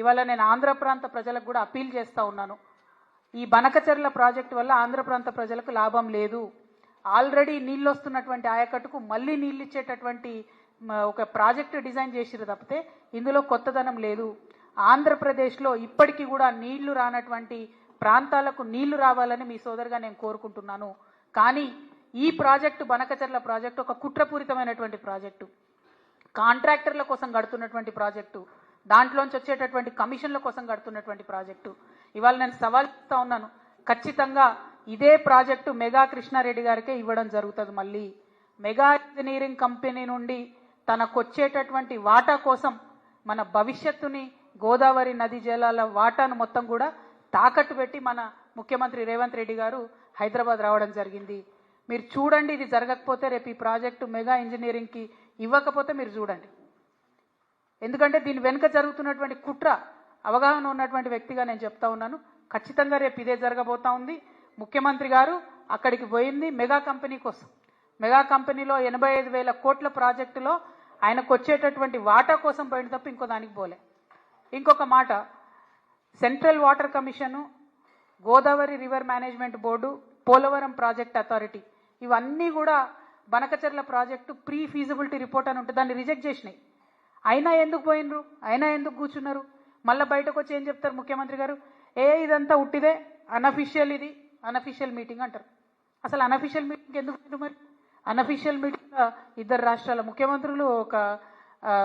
ఇవాళ నేను ఆంధ్ర ప్రాంత ప్రజలకు కూడా అప్పీల్ చేస్తూ ఉన్నాను. ఈ బనకచెర్ల ప్రాజెక్టు వల్ల ఆంధ్ర ప్రాంత ప్రజలకు లాభం లేదు. ఆల్రెడీ నీళ్ళు వస్తున్నటువంటి ఆయకట్టుకు మళ్ళీ నీళ్ళు ఇచ్చేటటువంటి ఒక ప్రాజెక్టు డిజైన్ చేసిరు తప్పితే ఇందులో కొత్తదనం లేదు. ఆంధ్రప్రదేశ్లో ఇప్పటికీ కూడా నీళ్ళు రానటువంటి ప్రాంతాలకు నీళ్ళు రావాలని మీ సోదరుగా నేను కోరుకుంటున్నాను. కానీ ఈ ప్రాజెక్టు బనకచర్ల ప్రాజెక్టు ఒక కుట్రపూరితమైనటువంటి ప్రాజెక్టు. కాంట్రాక్టర్ల కోసం గడుతున్నటువంటి ప్రాజెక్టు. దాంట్లోంచి వచ్చేటటువంటి కమిషన్ల కోసం కడుతున్నటువంటి ప్రాజెక్టు. ఇవాళ నేను సవాల్ ఇస్తా ఉన్నాను. ఖచ్చితంగా ఇదే ప్రాజెక్టు మెగా కృష్ణారెడ్డి గారికే ఇవ్వడం జరుగుతుంది మళ్ళీ. మెగా ఇంజనీరింగ్ కంపెనీ నుండి తనకు వచ్చేటటువంటి వాటా కోసం మన భవిష్యత్తుని గోదావరి నది జలాల వాటాను మొత్తం కూడా తాకట్టు పెట్టి మన ముఖ్యమంత్రి రేవంత్ రెడ్డి గారు హైదరాబాద్ రావడం జరిగింది. మీరు చూడండి ఇది జరగకపోతే రేపు ఈ ప్రాజెక్టు మెగా ఇంజనీరింగ్కి ఇవ్వకపోతే మీరు చూడండి. ఎందుకంటే దీని వెనుక జరుగుతున్నటువంటి కుట్ర అవగాహన ఉన్నటువంటి వ్యక్తిగా నేను చెప్తా ఉన్నాను. ఖచ్చితంగా రేపు ఇదే జరగబోతా ఉంది. ముఖ్యమంత్రి గారు అక్కడికి పోయింది మెగా కంపెనీ కోసం. మెగా కంపెనీలో ఎనభై ఐదు వేల కోట్ల ప్రాజెక్టులో ఆయనకు వచ్చేటటువంటి వాటా కోసం పోయిన తప్ప ఇంకో దానికి పోలే. ఇంకొక మాట central water commission Godavari river management board Polavaram project authority ఇవన్నీ కూడా Banakacharla project pre feasibility report అని ఉంటుంది దాన్ని రిజెక్ట్ చేసినాయి. అయినా ఎందుకు పోయినరు? అయినా ఎందుకు కూర్చున్నారు? మళ్ళీ బయటకు వచ్చి ఏం చెప్తారు ముఖ్యమంత్రి గారు? ఏ ఇదంతా ఉట్టిదే అనఫిషియల్ ఇది అనఫిషియల్ మీటింగ్ అంటారు. అసలు అనఫిషియల్ మీటింగ్ ఎందుకు మరి? అనఫిషియల్ మీటింగ్ ఇద్దరు రాష్ట్రాల ముఖ్యమంత్రులు ఒక